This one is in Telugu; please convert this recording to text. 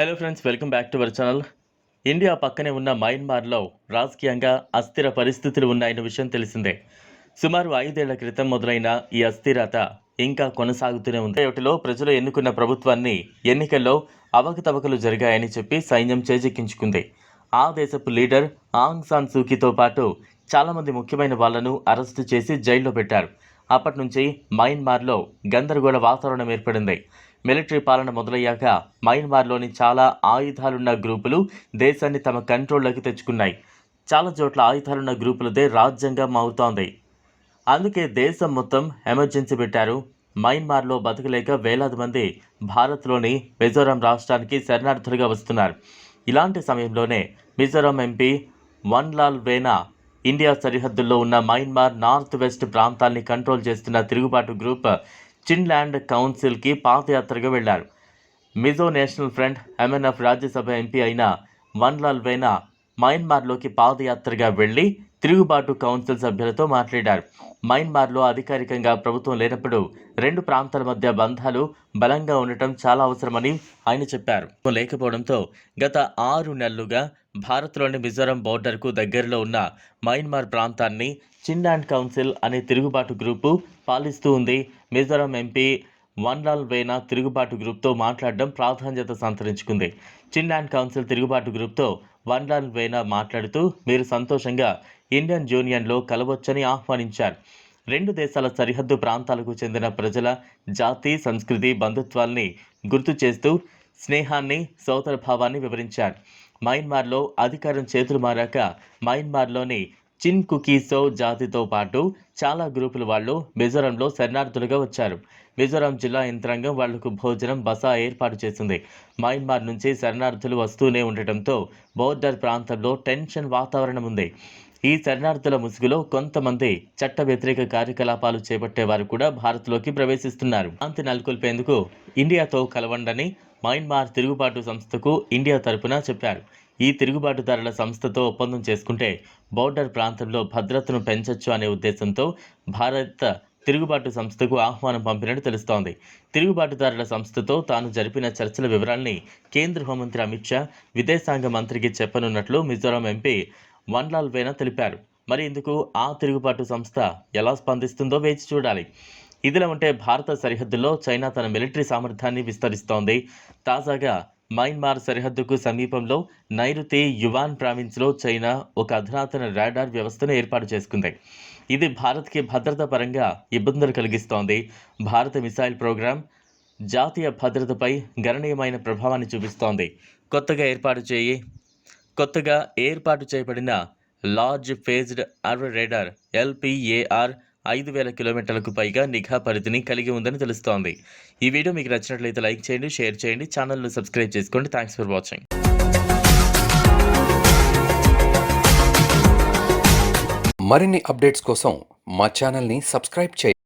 Hello friends welcome back to our channel India పక్కనే ఉన్న మయన్మార్లో రాజకీయంగా అస్థిర పరిస్థితులు ఉన్నాయన్న విషయం తెలిసిందే. సుమారు ఐదేళ్ళ క్రితం మొదలైన ఈ అస్థిరత ఇంకా కొనసాగుతూనే ఉంది. ఒకటిలో ప్రజలు ఎన్నుకున్న ప్రభుత్వాన్ని ఎన్నికల్లో అవకతవకలు జరిగాయని చెప్పి సైన్యం చేజెక్కించుకుంది. ఆ దేశపు లీడర్ ఆంగ్ సాన్ సూకీతో పాటు చాలామంది ముఖ్యమైన వాళ్ళను అరెస్టు చేసి జైల్లో పెట్టారు. అప్పటి నుంచి మయన్మార్లో గందరగోళ వాతావరణం ఏర్పడింది. మిలిటరీ పాలన మొదలయ్యాక మయన్మార్లోని చాలా ఆయుధాలున్న గ్రూపులు దేశాన్ని తమ కంట్రోల్లోకి తెచ్చుకున్నాయి. చాలా చోట్ల ఆయుధాలున్న గ్రూపులదే రాజ్యాంగం అవుతోంది. అందుకే దేశం మొత్తం ఎమర్జెన్సీ పెట్టారు. మయన్మార్లో బతకలేక వేలాది మంది భారత్లోని మిజోరాం రాష్ట్రానికి శరణార్థులుగా వస్తున్నారు. ఇలాంటి సమయంలోనే Mizoram MP Vanlalvena India సరిహద్దుల్లో ఉన్న మయన్మార్ నార్త్ వెస్ట్ ప్రాంతాల్ని కంట్రోల్ చేస్తున్న తిరుగుబాటు గ్రూప్ చిన్లాండ్ కౌన్సిల్కి పాదయాత్రగా వెళ్ళారు. Mizo national front MNF Rajya Sabha MP అయిన వన్లాల్ వేనా మయన్మార్లోకి పాదయాత్రగా వెళ్ళి తిరుగుబాటు కౌన్సిల్ సభ్యులతో మాట్లాడారు. మయన్మార్లో అధికారికంగా ప్రభుత్వం లేనప్పుడు రెండు ప్రాంతాల మధ్య బంధాలు బలంగా ఉండటం చాలా అవసరమని ఆయన చెప్పారు. లేకపోవడంతో గత ఆరు నెలలుగా భారత్లోని మిజోరం బోర్డర్కు దగ్గరలో ఉన్న మయన్మార్ ప్రాంతాన్ని చిన్లాండ్ కౌన్సిల్ అనే తిరుగుబాటు గ్రూపు పాలిస్తూ ఉంది. మిజోరం ఎంపీ వన్లాల్ వేనా తిరుగుబాటు గ్రూప్తో మాట్లాడడం ప్రాధాన్యత సంతరించుకుంది. చిన్లాండ్ కౌన్సిల్ తిరుగుబాటు గ్రూప్తో వన్లాల్ వేనా మాట్లాడుతూ మీరు సంతోషంగా ఇండియన్ యూనియన్లో కలవచ్చని ఆహ్వానించారు. రెండు దేశాల సరిహద్దు ప్రాంతాలకు చెందిన ప్రజల జాతి సంస్కృతి బంధుత్వాల్ని గుర్తు చేస్తూ స్నేహాన్ని సోదరభావాన్ని వివరించారు. మయన్మార్లో అధికారం చేతులు మారాక మయన్మార్లోని చిన్ కుకీసో జాతితో పాటు చాలా గ్రూపుల వాళ్ళు మిజోరంలో శరణార్థులుగా వచ్చారు. మిజోరాం జిల్లా యంత్రాంగం వాళ్ళకు భోజనం బస ఏర్పాటు చేసింది. మయన్మార్ నుంచి శరణార్థులు వస్తూనే ఉండటంతో బోర్డర్ ప్రాంతంలో టెన్షన్ వాతావరణం ఉంది. ఈ శరణార్థుల ముసుగులో కొంతమంది చట్ట వ్యతిరేక కార్యకలాపాలు చేపట్టేవారు కూడా భారత్లోకి ప్రవేశిస్తున్నారు. శాంతి నెలకొల్పేందుకు ఇండియాతో కలవండని మయన్మార్ తిరుగుబాటు సంస్థకు ఇండియా తరపున చెప్పారు. ఈ తిరుగుబాటుదారుల సంస్థతో ఒప్పందం చేసుకుంటే బోర్డర్ ప్రాంతంలో భద్రతను పెంచొచ్చు అనే ఉద్దేశంతో భారత తిరుగుబాటు సంస్థకు ఆహ్వానం పంపినట్టు తెలుస్తోంది. తిరుగుబాటుదారుల సంస్థతో తాను జరిపిన చర్చల వివరాల్ని కేంద్ర హోంమంత్రి అమిత్ షా విదేశాంగ మంత్రికి చెప్పనున్నట్లు మిజోరాం ఎంపీ వన్లాల్ వేనా తెలిపారు. మరి ఇందుకు ఆ తిరుగుబాటు సంస్థ ఎలా స్పందిస్తుందో వేచి చూడాలి. ఇదిలా ఉంటే భారత సరిహద్దుల్లో చైనా తన మిలిటరీ సామర్థ్యాన్ని విస్తరిస్తోంది. తాజాగా మయన్మార్ సరిహద్దుకు సమీపంలో నైరుతి యువాన్ ప్రావిన్స్లో చైనా ఒక అధునాతన రాడార్ వ్యవస్థను ఏర్పాటు చేసుకుంది. ఇది భారత్కి భద్రత పరంగా ఇబ్బందులు కలిగిస్తోంది. భారత మిసైల్ ప్రోగ్రాం జాతీయ భద్రతపై గణనీయమైన ప్రభావాన్ని చూపిస్తోంది. కొత్తగా ఏర్పాటు చేయి కొత్తగా ఏర్పాటు చేయబడిన large phased array radar LPAR ఐదు వేల కిలోమీటర్లకు పైగా నిఘా పరిధిని కలిగి ఉందని తెలుస్తోంది. ఈ వీడియో మీకు నచ్చినట్లయితే లైక్ చేయండి షేర్ చేయండి ఛానల్ను సబ్స్క్రైబ్ చేసుకోండి. Thanks for watching. మరిన్ని అప్డేట్స్ కోసం మా ఛానల్ని సబ్స్క్రైబ్ చేయండి.